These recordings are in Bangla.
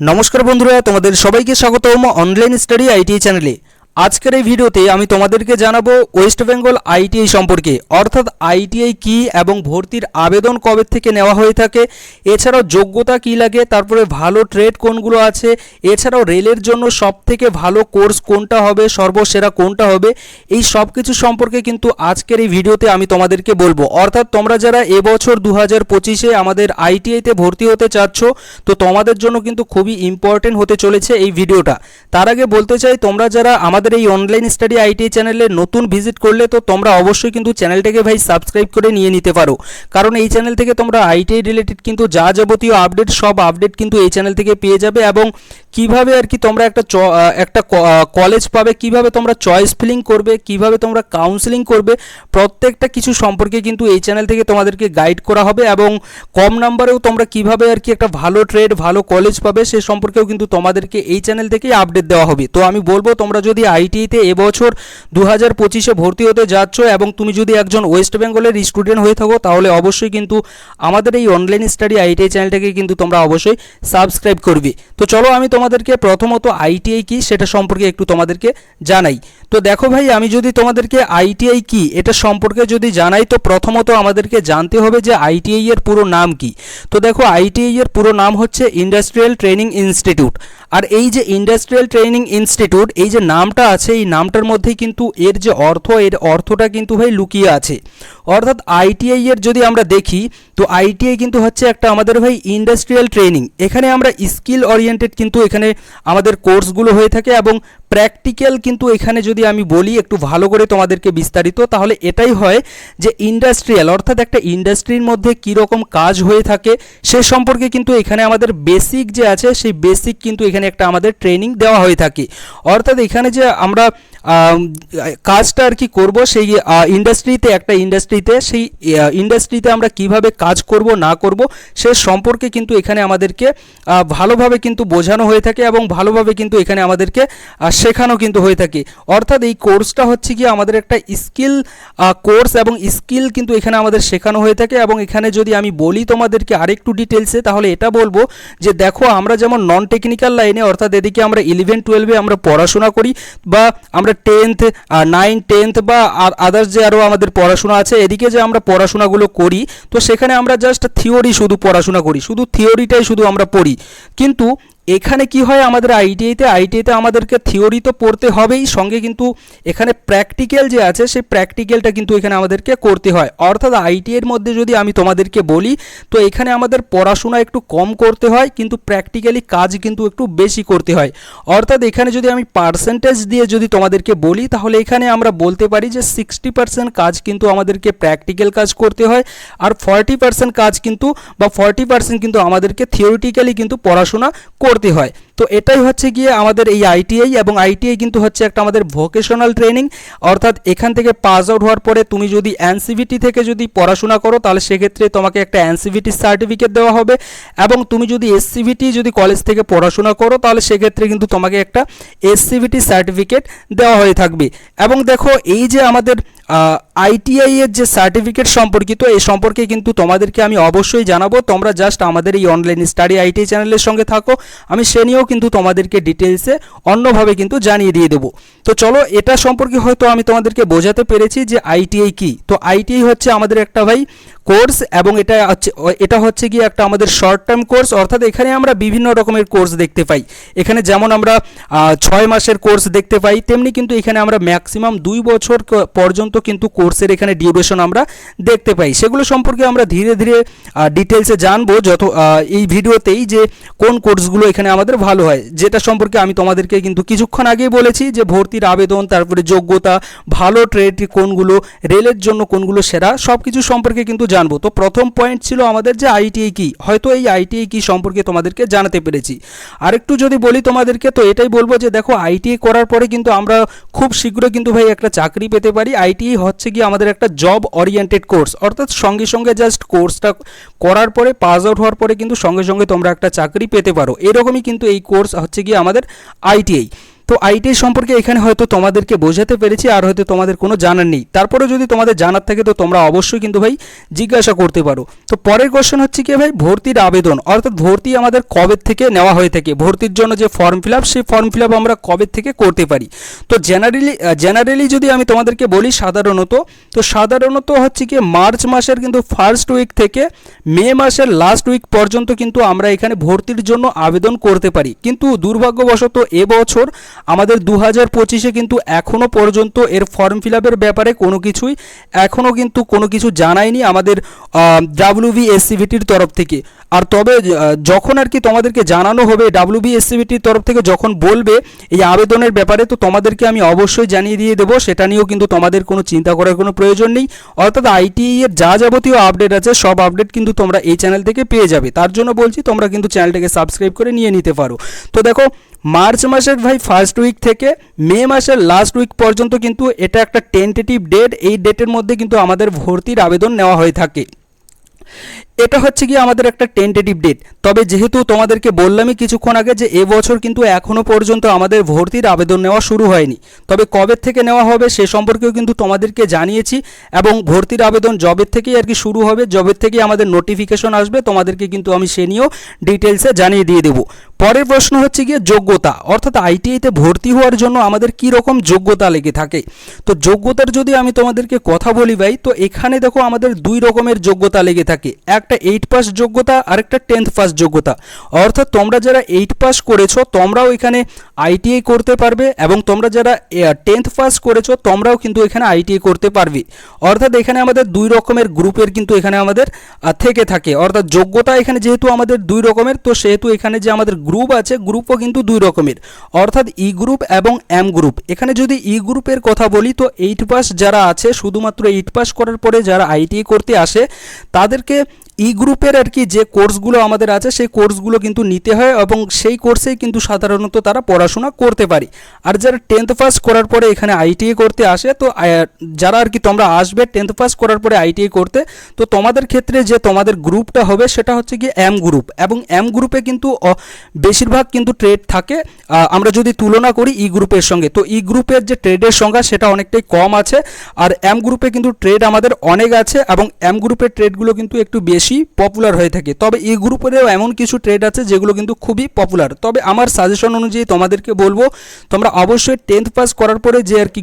নমস্কার বন্ধুরা তোমাদের সবাইকে স্বাগতম অনলাইন স্টাডি আইটি চ্যানেলে আজকের এই ভিডিওতে আমি তোমাদেরকে জানাব ওয়েস্ট বেঙ্গল আইটিআই সম্পর্কে। অর্থাৎ আইটিআই কি এবং ভর্তির আবেদন কবে থেকে নেওয়া হয়ে থাকে? এছাড়াও যোগ্যতা কি লাগে? তারপরে ভালো ট্রেড কোনগুলো আছে? এছাড়াও রেলের জন্য সব থেকে ভালো কোর্স কোনটা হবে? সর্বসেরা কোনটা হবে? এই সব কিছু সম্পর্কে কিন্তু আজকের এই ভিডিওতে আমি তোমাদেরকে বলব। অর্থাৎ তোমরা যারা এবছর দু হাজার পঁচিশে আমাদের আইটিআইতে ভর্তি হতে চাচ্ছ, তো তোমাদের জন্য কিন্তু খুবই ইম্পর্টেন্ট হতে চলেছে এই ভিডিওটা। তার আগে বলতে চাই, তোমরা যারা আমাদের এই অনলাইন স্টাডি আইটিআই চ্যানেলে নতুন ভিজিট করলে তো তোমরা অবশ্যই কিন্তু চ্যানেলটাকে ভাই সাবস্ক্রাইব করে নিয়ে নিতে পারো। কারণ এই চ্যানেল থেকে তোমরা আইটিআই রিলেটেড কিন্তু যা যাবতীয় আপডেট সব আপডেট কিন্তু এই চ্যানেল থেকে পেয়ে যাবে এবং কীভাবে আর কি তোমরা একটা একটা কলেজ পাবে, কীভাবে তোমরা চয়েস ফিলিং করবে, কীভাবে তোমরা কাউন্সেলিং করবে, প্রত্যেকটা কিছু সম্পর্কে কিন্তু এই চ্যানেল থেকে তোমাদেরকে গাইড করা হবে এবং কম নাম্বারেও তোমরা কীভাবে আর কি একটা ভালো ট্রেড ভালো কলেজ পাবে, সে সম্পর্কেও কিন্তু তোমাদেরকে এই চ্যানেল থেকেই আপডেট দেওয়া হবে। তো আমি বলব, তোমরা যদি আইটিতে এবছর দু হাজার পঁচিশে ভর্তি হতে যাচ্ছ এবং তুমি যদি একজন ওয়েস্ট বেঙ্গলের স্টুডেন্ট হয়ে থাকো, তাহলে অবশ্যই কিন্তু আমাদের এই অনলাইন স্টাডি আইটিআই চ্যানেলটাকে কিন্তু তোমরা অবশ্যই সাবস্ক্রাইব করবে। তো চলো আমি তোমাদেরকে প্রথমত আইটিআই কি সেটা সম্পর্কে একটু তোমাদেরকে জানাই। তো দেখো ভাই, আমি যদি তোমাদেরকে আইটিআই কি এটা সম্পর্কে যদি জানাই, তো প্রথমত আমাদেরকে জানতে হবে যে আইটিআই এর পুরো নাম কি। তো দেখো আইটিআই এর পুরো নাম হচ্ছে ইন্ডাস্ট্রিয়াল ট্রেনিং ইনস্টিটিউট আর এই যে ইন্ডাস্ট্রিয়াল ট্রেনিং ইনস্টিটিউট এই যে নামটা আছে, এই নামটার মধ্যে কিন্তু এর যে অর্থ, এর অর্থটা কিন্তু ভাই লুকিয়ে আছে। অর্থাৎ আইটিআই এর যদি আমরা দেখি তো আইটিআই কিন্তু হচ্ছে একটা আমাদের ভাই ইন্ডাস্ট্রিয়াল ট্রেনিং এখানে আমরা স্কিল ওরিয়েন্টেড কিন্তু এখানে আমাদের কোর্সগুলো হয়ে থাকে এবং প্র্যাকটিক্যাল কিন্তু এখানে যদি আমি বলি একটু ভালো করে তোমাদেরকে বিস্তারিত তাহলে এটাই হয় যে ইন্ডাস্ট্রিয়াল অর্থাৎ একটা ইন্ডাস্ট্রির মধ্যে কীরকম কাজ হয়ে থাকে সে সম্পর্কে কিন্তু এখানে আমাদের বেসিক যে আছে সেই বেসিক কিন্তু এখানে একটা আমাদের ট্রেনিং দেওয়া হয়ে থাকে। অর্থাৎ এখানে যে আমরা আম, কাজটা আর কি করব, সেই ইন্ডাস্ট্রিতে একটা ইন্ডাস্ট্রিতে সেই ইন্ডাস্ট্রিতে আমরা কীভাবে কাজ করব, না করব, সে সম্পর্কে কিন্তু এখানে আমাদেরকে ভালোভাবে কিন্তু বোঝানো হয়ে থাকে এবং ভালোভাবে কিন্তু এখানে আমাদেরকে শেখানো কিন্তু হয়ে থাকে। অর্থাৎ এই কোর্সটা হচ্ছে কি আমাদের একটা স্কিল কোর্স এবং স্কিল কিন্তু এখানে আমাদের শেখানো হয়ে থাকে এবং এখানে যদি আমি বলি তোমাদেরকে আরেকটু ডিটেলসে তাহলে এটা বলব যে দেখো, আমরা যেমন নন টেকনিক্যাল লাইনে অর্থাৎ এদিকে আমরা ইলেভেন টুয়েলভে আমরা পড়াশোনা করি বা আমরা টেন্থ নাইন টেন্থ বা আদার্স যে আরও আমাদের পড়াশোনা আছে, এদিকে যে আমরা পড়াশোনাগুলো করি, তো সেখানে আমরা জাস্ট থিওরি শুধু পড়াশোনা করি, শুধু থিওরিটাই শুধু আমরা পড়ি। কিন্তু এখানে কি হয়? আমাদের আইটিআইতে আইটিআইতে আমাদেরকে থিওরি তো পড়তে হবেই। সঙ্গে কিন্তু এখানে প্র্যাকটিক্যাল যে আছে, সেই প্র্যাকটিক্যালটা কিন্তু এখানে আমাদেরকে করতে হয়। অর্থাৎ আইটিআইয়ের মধ্যে যদি আমি তোমাদেরকে বলি, তো এখানে আমাদের পড়াশোনা একটু কম করতে হয়, কিন্তু প্র্যাকটিক্যালি কাজ কিন্তু একটু বেশি করতে হয়। অর্থাৎ এখানে যদি আমি পার্সেন্টেজ দিয়ে যদি তোমাদেরকে বলি, তাহলে এখানে আমরা বলতে পারি যে সিক্সটি পার্সেন্ট কাজ কিন্তু আমাদেরকে প্র্যাকটিক্যাল কাজ করতে হয়, আর ফর্টি পার্সেন্ট কাজ কিন্তু বা ফর্টি পার্সেন্ট কিন্তু আমাদেরকে থিওরিটিক্যালি কিন্তু পড়াশোনা করতে হয়। তো এটাই হচ্ছে গিয়ে আমাদের এই আইটিআই এবং আইটিআই কিন্তু হচ্ছে একটা আমাদের ভোকেশনাল ট্রেনিং অর্থাৎ এখান থেকে পাস আউট হওয়ার পরে তুমি যদি এনসিভিটি থেকে যদি পড়াশোনা করো, তাহলে সেক্ষেত্রে তোমাকে একটা এনসিভিটি সার্টিফিকেট দেওয়া হবে এবং তুমি যদি এসসিভিটি যদি কলেজ থেকে পড়াশোনা করো, তাহলে সেক্ষেত্রে কিন্তু তোমাকে একটা এসসিভিটি সার্টিফিকেট দেওয়া হয়ে থাকবে। এবং দেখো এই যে আমাদের আইটিআই এর যে সার্টিফিকেট সম্পর্কিত, এই সম্পর্কে কিন্তু তোমাদেরকে আমি অবশ্যই জানাব। তোমরা জাস্ট আমাদের এই অনলাইন স্টাডি আইটিআই চ্যানেলের সঙ্গে থাকো। আমি সে নিয়েও কিন্তু তোমাদেরকে ডিটেলসে অন্যভাবে কিন্তু জানিয়ে দিয়ে দেবো। তো চলো, এটা সম্পর্কে হয়তো আমি তোমাদেরকে বোঝাতে পেরেছি যে আইটিআই কি। তো আইটিআই হচ্ছে আমাদের একটা ভাই কোর্স এবং এটা হচ্ছে এটা হচ্ছে কি একটা আমাদের শর্ট টার্ম কোর্স অর্থাৎ এখানে আমরা বিভিন্ন রকমের কোর্স দেখতে পাই। এখানে যেমন আমরা ছয় মাসের কোর্স দেখতে পাই, তেমনি কিন্তু এখানে আমরা ম্যাক্সিমাম দুই বছর পর্যন্ত কিন্তু কোর্সের এখানে ডিউরেশন আমরা দেখতে পাই। সেগুলো সম্পর্কে আমরা ধীরে ধীরে ডিটেলসে জানব যত এই ভিডিওতেই যে কোন কোর্সগুলো এখানে আমাদের ভালো হয়। যেটা সম্পর্কে আমি তোমাদেরকে কিন্তু কিছুক্ষণ আগেই বলেছি যে ভর্তির আবেদন, তারপরে যোগ্যতা, ভালো ট্রেড কোনগুলো রেলের জন্য কোনগুলো সেরা সব কিছু সম্পর্কে কিন্তু জানব। তো প্রথম পয়েন্ট ছিল আমাদের যে আইটিআই কি। হয়তো এই আইটিআই কি সম্পর্কে তোমাদেরকে জানাতে পেরেছি। আরেকটু যদি বলি তোমাদেরকে, তো এটাই বলব যে দেখো আইটিআই করার পরে কিন্তু আমরা খুব শীঘ্রই কিন্তু ভাই একটা চাকরি পেতে পারি। আইটিআই হচ্ছে কি আমাদের একটা জব ওরিয়েন্টেড কোর্স অর্থাৎ সঙ্গে সঙ্গে জাস্ট কোর্সটা করার পরে পাস আউট হওয়ার পরে কিন্তু সঙ্গে সঙ্গে তোমরা একটা চাকরি পেতে পারো। এরকমই কিন্তু এই কোর্স হচ্ছে গিয়ে আমাদের আইটিআই তো আইটিআই সম্পর্কে এখানে হয়তো তোমাদেরকে বোঝাতে পেরেছি আর হয়তো তোমাদের কোনো জানার নেই। তারপরে যদি তোমাদের জানার থাকে তো তোমরা অবশ্যই কিন্তু ভাই জিজ্ঞাসা করতে পারো। তো পরের কোশ্চেন হচ্ছে কি ভাই? ভর্তির আবেদন। অর্থাৎ ভর্তি আমাদের কবে থেকে নেওয়া হয়ে থাকে? ভর্তির জন্য যে ফর্ম ফিল আপ সেই ফর্ম ফিল আপ আমরা কবে থেকে করতে পারি? তো জেনারেলি জেনারেলি যদি আমি তোমাদেরকে বলি সাধারণত, তো সাধারণত হচ্ছে কি মার্চ মাসের কিন্তু ফার্স্ট উইক থেকে মে মাসের লাস্ট উইক পর্যন্ত কিন্তু আমরা এখানে ভর্তির জন্য আবেদন করতে পারি। কিন্তু দুর্ভাগ্যবশত এবছর আমাদের দু হাজার পঁচিশে কিন্তু এখনও পর্যন্ত এর ফর্ম ফিল আপের ব্যাপারে কোনো কিছুই এখনও কিন্তু কোনো কিছু জানায়নি আমাদের ডাব্লিউবি এসসিভিটির তরফ থেকে। আর তবে যখন আর কি তোমাদেরকে জানানো হবে ডাব্লিউবি এসসিভিটির তরফ থেকে যখন বলবে এই আবেদনের ব্যাপারে, তো তোমাদেরকে আমি অবশ্যই জানিয়ে দিয়ে দেবো। সেটা নিয়েও কিন্তু তোমাদের কোনো চিন্তা করার কোনো প্রয়োজন নেই। অর্থাৎ আইটিআই এর যা যাবতীয় আপডেট আছে, সব আপডেট কিন্তু তোমরা এই চ্যানেল থেকে পেয়ে যাবে। তার জন্য বলছি, তোমরা কিন্তু চ্যানেলটাকে সাবস্ক্রাইব করে নিয়ে নিতে পারো। তো দেখো মার্চ মাসের ভাই ফার্স্ট উইক থেকে, মে মাসের লাস্ট উইক পর্যন্ত কিন্তু এটা একটা টেন্টেটিভ ডেট এই ডেটের মধ্যে কিন্তু আমাদের ভর্তির আবেদন নেওয়া হয়ে থাকে। এটা হচ্ছে গিয়ে আমাদের একটা টেন্টেটিভ ডেট তবে যেহেতু তোমাদেরকে বললামই কিছুক্ষণ আগে যে এবছর কিন্তু এখনও পর্যন্ত আমাদের ভর্তির আবেদন নেওয়া শুরু হয়নি। তবে কবে থেকে নেওয়া হবে সে সম্পর্কেও কিন্তু তোমাদেরকে জানিয়েছি এবং ভর্তির আবেদন জবের থেকেই আর কি শুরু হবে জবের থেকেই আমাদের নোটিফিকেশন আসবে, তোমাদেরকে কিন্তু আমি সে নিয়েও ডিটেলসে জানিয়ে দিয়ে দেবো। পরের প্রশ্ন হচ্ছে গিয়ে যোগ্যতা, অর্থাৎ আইটিআইতে ভর্তি হওয়ার জন্য আমাদের কি রকম যোগ্যতা লেগে থাকে? তো যোগ্যতার যদি আমি তোমাদেরকে কথা বলি ভাই, তো এখানে দেখো আমাদের দুই রকমের যোগ্যতা লেগে থাকে। একটা এইট পাস যোগ্যতা আর একটা টেন্থ পাস যোগ্যতা। অর্থাৎ তোমরা যারা এইট পাস করেছ, তোমরাও এখানে আইটিআই করতে পারবে এবং তোমরা যারা টেন্থ পাস করেছ, তোমরাও কিন্তু এখানে আইটিআই করতে পারবে। অর্থাৎ এখানে আমাদের দুই রকমের গ্রুপের কিন্তু এখানে আমাদের থেকে থাকে। অর্থাৎ যোগ্যতা এখানে যেহেতু আমাদের দুই রকমের, তো সেহেতু এখানে যে আমাদের গ্রুপ আছে গ্রুপও কিন্তু দুই রকমের। অর্থাৎ ই গ্রুপ এবং এম গ্রুপ এখানে যদি ই গ্রুপের কথা বলি, তো এইট পাস যারা আছে, শুধুমাত্র এইট পাস করার পরে যারা আইটিআই করতে আসে, তাদেরকে ই গ্রুপের আর কি যে কোর্সগুলো আমাদের আছে, সেই কোর্সগুলো কিন্তু নিতে হয় এবং সেই কোর্সেই কিন্তু সাধারণত তারা পড়াশোনা করতে পারে। আর যারা টেন্থ পাস করার পরে এখানে আইটিআই করতে আসে, তো যারা আর কি তোমরা আসবে টেন্থ পাস করার পরে আইটিআই করতে, তো তোমাদের ক্ষেত্রে যে তোমাদের গ্রুপটা হবে সেটা হচ্ছে কি এম গ্রুপ এবং এম গ্রুপে কিন্তু বেশিরভাগ কিন্তু ট্রেড থাকে আমরা যদি তুলনা করি ই গ্রুপের সঙ্গে, তো ই গ্রুপের যে ট্রেডের সংখ্যা সেটা অনেকটাই কম আছে। আর এম গ্রুপে কিন্তু ট্রেড আমাদের অনেক আছে এবং এম গ্রুপের ট্রেডগুলো কিন্তু একটু বেশি পপুলার হয়ে থাকে। তবে এই গ্রুপেরও এমন কিছু ট্রেড আছে যেগুলো কিন্তু খুবই পপুলার তবে আমার সাজেশন অনুযায়ী তোমাদেরকে বলব, তোমরা অবশ্যই টেন্থ পাস করার পরে যে আর কি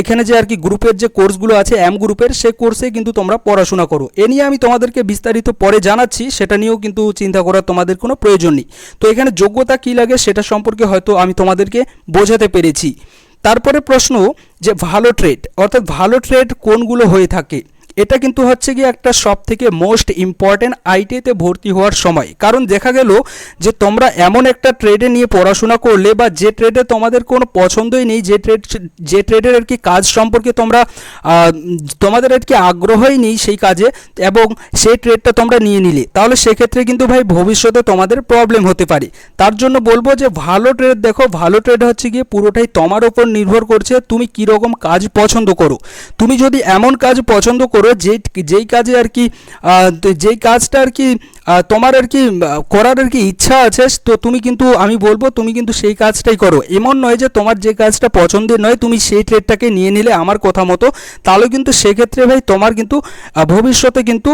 এখানে যে আর কি গ্রুপের যে কোর্সগুলো আছে এম গ্রুপের সে কোর্সে কিন্তু তোমরা পড়াশোনা করো। এ নিয়ে আমি তোমাদেরকে বিস্তারিত পরে জানাচ্ছি, সেটা নিয়েও কিন্তু চিন্তা করার তোমাদের কোনো প্রয়োজন নেই। তো এখানে যোগ্যতা কী লাগে সেটা সম্পর্কে হয়তো আমি তোমাদেরকে বোঝাতে পেরেছি। তারপরে প্রশ্ন যে ভালো ট্রেড অর্থাৎ ভালো ট্রেড কোনগুলো হয়ে থাকে? এটা কিন্তু হচ্ছে কি একটা সব থেকে মোস্ট ইম্পর্ট্যান্ট আইটিতে ভর্তি হওয়ার সময়। কারণ দেখা গেল যে তোমরা এমন একটা ট্রেডে নিয়ে পড়াশোনা করলে বা যে ট্রেডে তোমাদের কোনো পছন্দই নেই, যে ট্রেড যে ট্রেডের আর কি কাজ সম্পর্কে তোমরা তোমাদের আর কি আগ্রহই নেই সেই কাজে এবং সেই ট্রেডটা তোমরা নিয়ে নিলে, তাহলে সেক্ষেত্রে কিন্তু ভাই ভবিষ্যতে তোমাদের প্রবলেম হতে পারে। তার জন্য বলব যে ভালো ট্রেড দেখো, ভালো ট্রেড হচ্ছে গিয়ে পুরোটাই তোমার ওপর নির্ভর করছে তুমি কীরকম কাজ পছন্দ করো। তুমি যদি এমন কাজ পছন্দ করো যে যেই কাজে আর কি যেই কাজটা আর কি তোমার আর কি করার আর কি ইচ্ছা আছে, তো তুমি কিন্তু, আমি বলব তুমি কিন্তু সেই কাজটাই করো। এমন নয় যে তোমার যে কাজটা পছন্দের নয়, তুমি সেই ট্রেডটাকে নিয়ে নিলে আমার কথা মতো। তাহলে কিন্তু সেক্ষেত্রে ভাই তোমার কিন্তু ভবিষ্যতে কিন্তু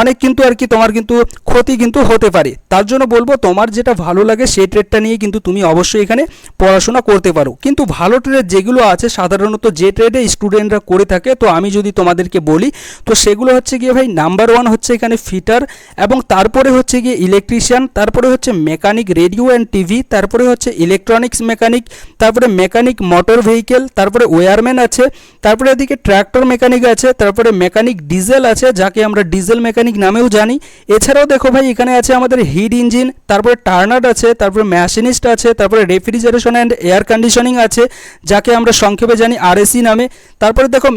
অনেক কিন্তু আর কি তোমার কিন্তু ক্ষতি কিন্তু হতে পারে। তার জন্য বলব তোমার যেটা ভালো লাগে সেই ট্রেডটা নিয়ে কিন্তু তুমি অবশ্যই এখানে পড়াশোনা করতে পারো। কিন্তু ভালো ট্রেড যেগুলো আছে, সাধারণত যে ট্রেডে স্টুডেন্টরা করে থাকে, তো আমি যদি তোমাদেরকে বলি তো সেগুলো হচ্ছে গিয়ে ভাই নাম্বার ওয়ান হচ্ছে এখানে ফিটার এবং তারপরে হচ্ছে গিয়ে ইলেকট্রিশিয়ান তারপরে হচ্ছে মেকানিক রেডিও অ্যান্ড টিভি তারপরে হচ্ছে ইলেকট্রনিক্স মেকানিক তারপরে মেকানিক মোটর ভেহিকেল তারপরে ওয়্যারম্যান আছে, তারপরে এদিকে ট্র্যাক্টর মেকানিক আছে, তারপরে মেকানিক ডিজেল আছে, যাকে আমরা ডিজেল মেকানিক নামেও জানি। এছাড়াও দেখো ভাই এখানে আছে আমাদের হিট ইঞ্জিন তারপরে টার্নার আছে, তারপরে মেশিনিস্ট আছে, তারপরে রেফ্রিজারেশন অ্যান্ড এয়ার কন্ডিশনিং আছে, যাকে আমরা সংক্ষেপে জানি আরএসি নামে। তারপরে দেখো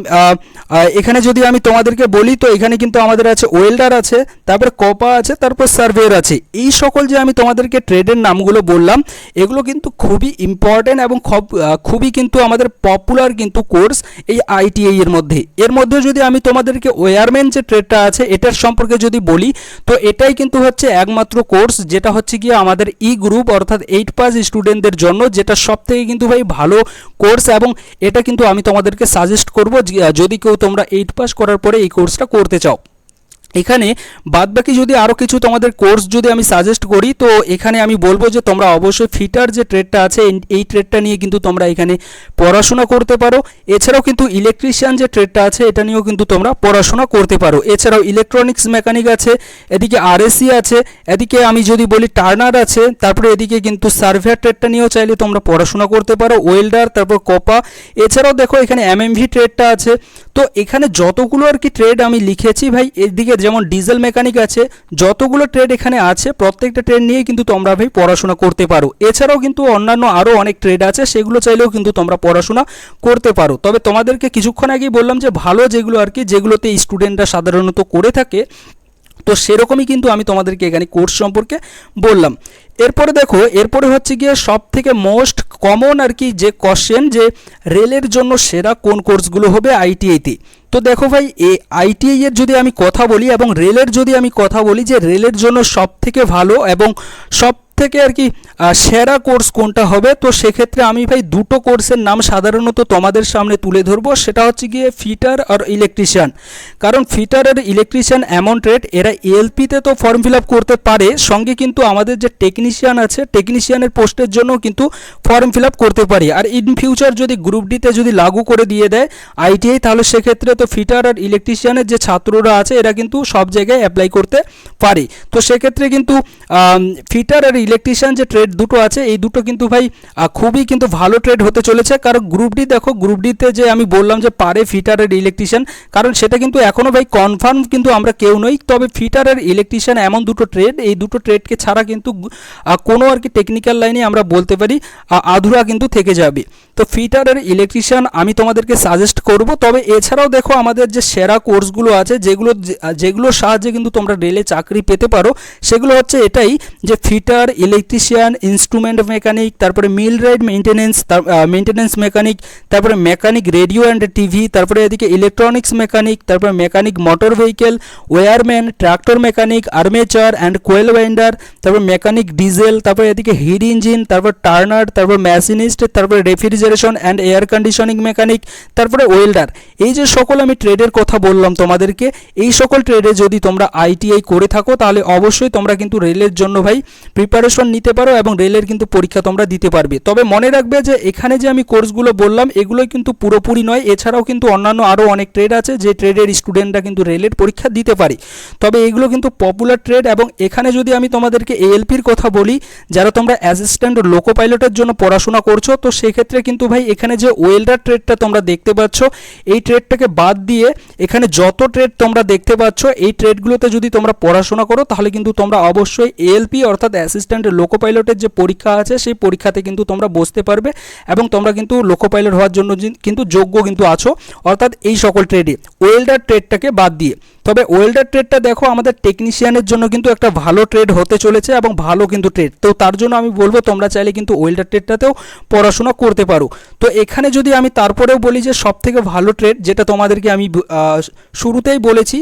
এখানে যদি আমি তোমাদেরকে বলি তো, এখানে কিন্তু আমাদের আছে ওয়েল্ডার আছে, তারপর কপা আছে, তারপর সার্ভেয়ার আছে। এই সকল যে আমি তোমাদেরকে ট্রেডের নামগুলো বললাম, এগুলো কিন্তু খুবই ইম্পর্টেন্ট এবং খুব- খুবই কিন্তু আমাদের পপুলার কিন্তু কোর্স এই আইটিআই এর মধ্যে। এর মধ্যে যদি আমি তোমাদেরকে ওয়ারম্যান যে ট্রেডটা আছে, এটার সম্পর্কে যদি বলি, তো এটাই কিন্তু হচ্ছে একমাত্র কোর্স যেটা হচ্ছে গিয়ে আমাদের ই গ্রুপ অর্থাৎ এইট পাস স্টুডেন্টদের জন্য, যেটা সব থেকে কিন্তু ভাই ভালো কোর্স এবং এটা কিন্তু আমি তোমাদেরকে সাজেস্ট করব যদি কেউ তোমরা এইট পাস করার পরে এই কোর্সটা করতে চাও। এখানে বাদবাকি যদি আরও কিছু তোমাদের কোর্স যদি আমি সাজেস্ট করি, তো এখানে আমি বলব যে তোমরা অবশ্যই ফিটার যে ট্রেডটা আছে, এই- এই ট্রেডটা নিয়ে কিন্তু তোমরা এখানে পড়াশোনা করতে পারো। এছাড়াও কিন্তু ইলেকট্রিশিয়ান যে ট্রেডটা আছে, এটা নিয়েও কিন্তু তোমরা পড়াশোনা করতে পারো। এছাড়াও ইলেকট্রনিক্স মেকানিক আছে, এদিকে আরএসি আছে, এদিকে আমি যদি বলি টার্নার আছে, তারপরে এদিকে কিন্তু সার্ভেয়ার ট্রেডটা নিয়েও চাইলে তোমরা পড়াশোনা করতে পারো ওয়েল্ডার তারপর কপা এছাড়াও দেখো এখানে এমএমভি ট্রেডটা আছে তো এখানে যতগুলো আর কি ট্রেড আমি লিখেছি ভাই, এদিকে যেমন ডিজেল মেকানিক আছে, যতগুলো ট্রেড এখানে আছে, প্রত্যেকটা ট্রেড নিয়ে কিন্তু তোমরা ভাই পড়াশোনা করতে পারো। এছাড়াও কিন্তু অন্যান্য আরও অনেক ট্রেড আছে, সেগুলো চাইলেও কিন্তু তোমরা পড়াশোনা করতে পারো। তবে তোমাদেরকে কিছুক্ষণ আগেই বললাম যে, ভালো যেগুলো আর কি, যেগুলোতে স্টুডেন্টরা সাধারণত করে থাকে, তো সেরকমই কিন্তু আমি তোমাদেরকে এখানে কোর্স সম্পর্কে বললাম। এরপরে দেখো, এরপরে হচ্ছে গিয়ে সব থেকে মোস্ট কমন আর কি যে কোশ্চেন যে রেলের জন্য সেরা কোন কোর্সগুলো হবে আইটিআইতে তো। দেখো ভাই, এ আইটিআই এর যদি আমি কথা বলি এবং রেলের যদি আমি কথা বলি যে রেলের জন্য সব থেকে ভালো এবং সব থেকে আর কি সেরা কোর্স কোনটা হবে? তো সেক্ষেত্রে আমি ভাই দুটো কোর্সের নাম সাধারণত তোমাদের সামনে তুলে ধরবো। সেটা হচ্ছে গিয়ে ফিটার আর ইলেকট্রিশিয়ান। কারণ ফিটার আর ইলেকট্রিশিয়ান এমন ট্রেড এরা এলপিতে তো ফর্ম ফিল আপ করতে পারে, সঙ্গে কিন্তু আমাদের যে টেকনিশিয়ান আছে, টেকনিশিয়ানের পোস্টের জন্য কিন্তু ফর্ম ফিল আপ করতে পারি। আর ইন ফিউচার যদি গ্রুপ ডিতে যদি লাগু করে দিয়ে দেয় আইটিআই, তাহলে সেক্ষেত্রে তো ফিটার আর ইলেকট্রিশিয়ানের যে ছাত্ররা আছে, এরা কিন্তু সব জায়গায় অ্যাপ্লাই করতে পারে। তো সেক্ষেত্রে কিন্তু ফিটার আর ইলেকট্রিশিয়ান যে ট্রেড দুটো আছে, এই দুটো কিন্তু ভাই খুবই কিন্তু ভালো ট্রেড হতে চলেছে। কারণ গ্রুপ ডি দেখো গ্রুপ ডিতে যে আমি বললাম যে পারে ফিটার আর ইলেকট্রিশিয়ান কারণ সেটা কিন্তু এখনও ভাই কনফার্ম কিন্তু আমরা কেউ নই। তবে ফিটার আর ইলেকট্রিশিয়ান এমন দুটো ট্রেড এই দুটো ট্রেডকে ছাড়া কিন্তু কোনো আর কি টেকনিক্যাল লাইনে আমরা বলতে পারি আধুরা কিন্তু থেকে যাবে। তো ফিটার আর ইলেকট্রিশিয়ান আমি তোমাদেরকে সাজেস্ট করব। তবে এছাড়াও দেখো, আমাদের যে সেরা কোর্সগুলো আছে, যেগুলো যেগুলোর সাহায্যে কিন্তু তোমরা রেলে চাকরি পেতে পারো, সেগুলো হচ্ছে এটাই যে ফিটার ইলেকট্রিশিয়ান ইনস্ট্রুমেন্ট মেকানিক তারপরে millwright maintenance maintenance mechanic তারপরে মেকানিক রেডিও অ্যান্ড টিভি তারপরে এদিকে ইলেকট্রনিক্স মেকানিক তারপরে mechanic motor vehicle wireman tractor mechanic armature and coil binder তারপর মেকানিক ডিজেল তারপরে এদিকে হিট ইঞ্জিন তারপর টার্নার তারপর মেশিনিস্ট তারপরে refrigeration and air conditioning mechanic তারপরে ওয়েল্ডার এই যে সকল আমি ট্রেডের কথা বললাম তোমাদেরকে, এই সকল ট্রেডে যদি তোমরা আইটিআই করে থাকো, তাহলে অবশ্যই তোমরা কিন্তু রেলের জন্য ভাই প্রিপারেশন নিতে পারো এবং রেলের কিন্তু পরীক্ষা তোমরা দিতে পারবে। তবে মনে রাখবে যে এখানে যে আমি কোর্সগুলো বললাম, এগুলোই কিন্তু পুরোপুরি নয়। এছাড়াও কিন্তু অন্যান্য আরও অনেক ট্রেড আছে যে ট্রেডের স্টুডেন্টরা কিন্তু রেলের পরীক্ষা দিতে পারে। তবে এগুলো কিন্তু পপুলার ট্রেড এবং এখানে যদি আমি তোমাদেরকে এএলপির কথা বলি, যারা তোমরা অ্যাসিস্ট্যান্ট লোকো পাইলটের জন্য পড়াশোনা করছ, তো সেক্ষেত্রে কিন্তু ভাই এখানে যে ওয়েল্ডার ট্রেডটা তোমরা দেখতে পাচ্ছ, এই ট্রেডটাকে বাদ দিয়ে এখানে যত ট্রেড তোমরা দেখতে পাচ্ছ, এই ট্রেডগুলোতে যদি তোমরা পড়াশোনা করো, তাহলে কিন্তু তোমরা অবশ্যই এএলপি অর্থাৎ অ্যাসিস্ট্যান্ট লোকো পাইলটের যে পরীক্ষা আছে, সেই পরীক্ষাতে কিন্তু তোমরা বসতে পারবে এবং তোমরা কিন্তু লোকো পাইলট হওয়ার জন্য কিন্তু যোগ্য কিন্তু আছো। অর্থাৎ এই সকল ট্রেডে ওয়েল্ডার ট্রেডটাকে বাদ দিয়ে। তবে ওয়েল্ডার ট্রেডটা দেখো, আমাদের টেকনিশিয়ানের জন্য কিন্তু একটা ভালো ট্রেড হতে চলেছে এবং ভালো কিন্তু ট্রেড তো তার জন্য আমি বলব, তোমরা চাইলে কিন্তু ওয়েল্ডার ট্রেডটাতেও পড়াশোনা করতে পারো। তো এখানে যদি আমি তারপরেও বলি যে সব থেকে ভালো ট্রেড যেটা তোমাদেরকে আমি শুরুতেই বলেছি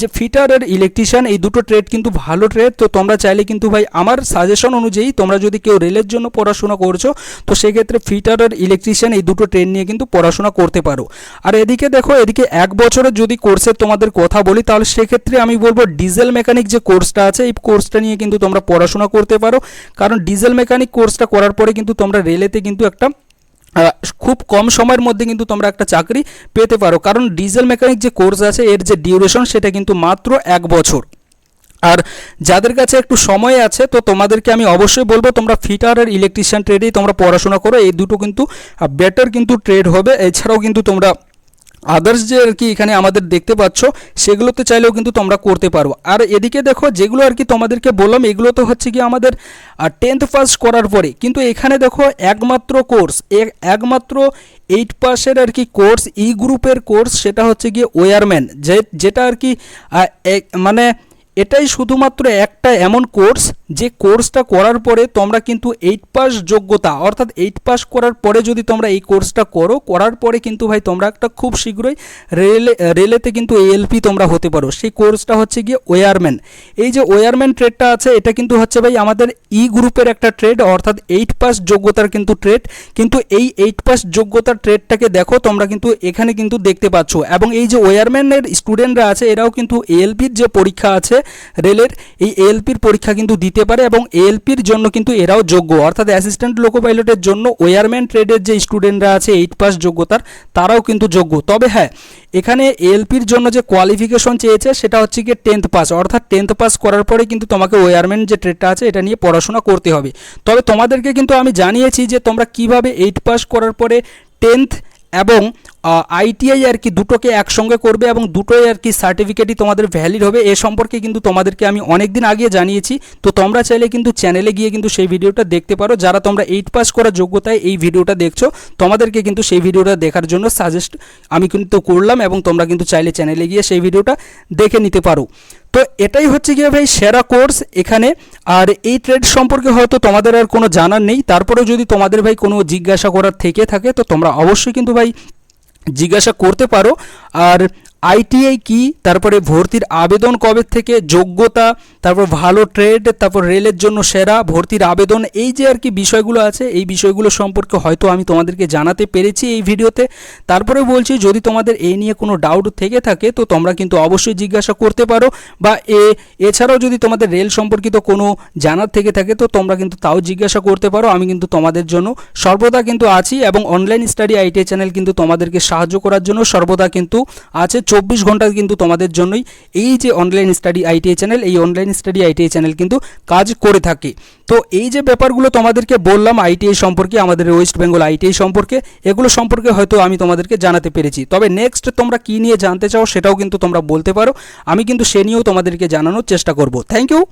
যে ফিটার আর ইলেকট্রিশিয়ান এই দুটো ট্রেড কিন্তু ভালো ট্রেড তো তোমরা চাইলে কিন্তু ভাই, আমার সাজেশন অনুযায়ী তোমরা যদি কেউ রেলের জন্য পড়াশোনা করছ, তো সেক্ষেত্রে ফিটার আর ইলেকট্রিশিয়ান এই দুটো ট্রেড নিয়ে কিন্তু পড়াশোনা করতে পারো। আর এদিকে দেখো, এদিকে এক বছরের যদি কোর্সের তোমাদের কথা বলি, তাহলে সেক্ষেত্রে আমি বলব ডিজেল মেকানিক যে কোর্সটা আছে, এই কোর্সটা নিয়ে কিন্তু তোমরা পড়াশোনা করতে পারো। কারণ ডিজেল মেকানিক কোর্সটা করার পরে কিন্তু তোমরা রেলেতে কিন্তু একটা খুব কম সময়ের মধ্যে কিন্তু তোমরা একটা চাকরি পেতে পারো। কারণ ডিজেল মেকানিক যে কোর্স আছে, এর যে ডিউরেশন, সেটা কিন্তু মাত্র এক বছর। আর যাদের কাছে একটু সময় আছে, তো তোমাদেরকে আমি অবশ্যই বলব, তোমরা ফিটার আর ইলেকট্রিশিয়ান ট্রেডেই তোমরা পড়াশোনা করো। এই দুটো কিন্তু বেটার কিন্তু ট্রেড হবে। এছাড়াও কিন্তু তোমরা আদার্স যে আর কি এখানে আমাদের দেখতে পাচ্ছ, সেগুলোতে চাইলেও কিন্তু তোমরা করতে পারো। আর এদিকে দেখো, যেগুলো আর কি তোমাদেরকে বললাম, এগুলো তো হচ্ছে কি আমাদের টেন্থ পাস করার পরে। কিন্তু এখানে দেখো, একমাত্র কোর্স একমাত্র এইট পাসের আর কি কোর্স ই গ্রুপের কোর্স সেটা হচ্ছে গিয়ে ওয়ারম্যান যে, যেটা আর কি মানে এটাই শুধুমাত্র একটা এমন কোর্স যে কোর্সটা করার পরে তোমরা কিন্তু এইট পাস যোগ্যতা, অর্থাৎ এইট পাস করার পরে যদি তোমরা এই কোর্সটা করো, করার পরে কিন্তু ভাই তোমরা একটা খুব শীঘ্রই রেলে রেলেতে কিন্তু এএলপি তোমরা হতে পারো। সেই কোর্সটা হচ্ছে গিয়ে ওয়ারম্যান এই যে ওয়ারম্যান ট্রেডটা আছে, এটা কিন্তু হচ্ছে ভাই আমাদের ই গ্রুপের একটা ট্রেড অর্থাৎ এইট পাস যোগ্যতার কিন্তু ট্রেড কিন্তু এই এইট পাস যোগ্যতার ট্রেডটাকে দেখো, তোমরা কিন্তু এখানে কিন্তু দেখতে পাচ্ছ। এবং এই যে ওয়ারম্যানের স্টুডেন্টরা আছে, এরাও কিন্তু এএলপির যে পরীক্ষা আছে রেলের এই এএলপির পরীক্ষা কিন্তু দিতে পারে এবং এএলপির জন্য কিন্তু এরাও যোগ্য। অর্থাৎ অ্যাসিস্ট্যান্ট লোকো পাইলটের জন্য ওয়ারম্যান ট্রেডের যে স্টুডেন্টরা আছে এইট পাস যোগ্যতার, তারাও কিন্তু যোগ্য। তবে হ্যাঁ এখানে এএলপির জন্য যে কোয়ালিফিকেশন চেয়েছে, সেটা হচ্ছে গিয়ে টেন্থ পাস অর্থাৎ টেন্থ পাস করার পরে কিন্তু তোমাকে ওয়ারম্যান যে ট্রেডটা আছে, এটা নিয়ে পড়াশোনা করতে হবে। তবে তোমাদেরকে কিন্তু আমি জানিয়েছি যে তোমরা কীভাবে এইট পাস করার পরে টেন্থ এবং আইটিআই আর কি দুটোকে একসঙ্গে করবে এবং দুটোই আর কি সার্টিফিকেটই তোমাদের ভ্যালিড হবে। এ সম্পর্কে কিন্তু তোমাদেরকে আমি অনেক দিন আগে জানিয়েছি। তো তোমরা চাইলে কিন্তু চ্যানেলে গিয়ে কিন্তু সেই ভিডিওটা দেখতে পারো। যারা তোমরা এইট পাস করার যোগ্যতায় এই ভিডিওটা দেখছ, তোমাদেরকে কিন্তু সেই ভিডিওটা দেখার জন্য সাজেস্ট আমি কিন্তু করলাম এবং তোমরা কিন্তু চাইলে চ্যানেলে গিয়ে সেই ভিডিওটা দেখে নিতে পারো। তো এটাই হচ্ছে গিয়ে ভাই সেরা কোর্স এখানে। আর এই ট্রেড সম্পর্কে হয়তো তোমাদের আর কোনো জানার নেই। তারপরেও যদি তোমাদের ভাই কোনো জিজ্ঞাসা করার থেকে থাকে, তো তোমরা অবশ্যই কিন্তু ভাই জিজ্ঞাসা করতে পারো। আর আইটিআই কি? তারপরে ভর্তির আবেদন কবে থেকে? যোগ্যতা, তারপর ভালো ট্রেড, তারপর রেলের জন্য সেরা, ভর্তির আবেদন, এই যে আর কি বিষয়গুলো আছে, এই বিষয়গুলো সম্পর্কে হয়তো আমি তোমাদেরকে জানাতে পেরেছি এই ভিডিওতে। তারপরে বলছি, যদি তোমাদের এই নিয়ে কোনো ডাউট থেকে থাকে, তো তোমরা কিন্তু অবশ্যই জিজ্ঞাসা করতে পারো বা এ, এছাড়াও যদি তোমাদের রেল সম্পর্কিত কোনো জানার থেকে থাকে, তো তোমরা কিন্তু তাও জিজ্ঞাসা করতে পারো। আমি কিন্তু তোমাদের জন্য সর্বদা কিন্তু আছি এবং অনলাইন স্টাডি আইটিআই চ্যানেল কিন্তু তোমাদেরকে সাহায্য করার জন্য সর্বদা কিন্তু আছে। চব্বিশ ঘণ্টা কিন্তু তোমাদের জন্যই এই যে অনলাইন স্টাডি আইটিআই চ্যানেল এই অনলাইন স্টাডি আইটিআই চ্যানেল কিন্তু কাজ করে থাকে। তো এই যে ব্যাপারগুলো তোমাদেরকে বললাম আইটিআই সম্পর্কে, আমাদের ওয়েস্ট বেঙ্গল আইটিআই সম্পর্কে, এগুলো সম্পর্কে হয়তো আমি তোমাদেরকে জানাতে পেরেছি। তবে নেক্সট তোমরা কী নিয়ে জানতে চাও সেটাও কিন্তু তোমরা বলতে পারো। আমি কিন্তু সে নিয়েও তোমাদেরকে জানানোর চেষ্টা করব। Thank you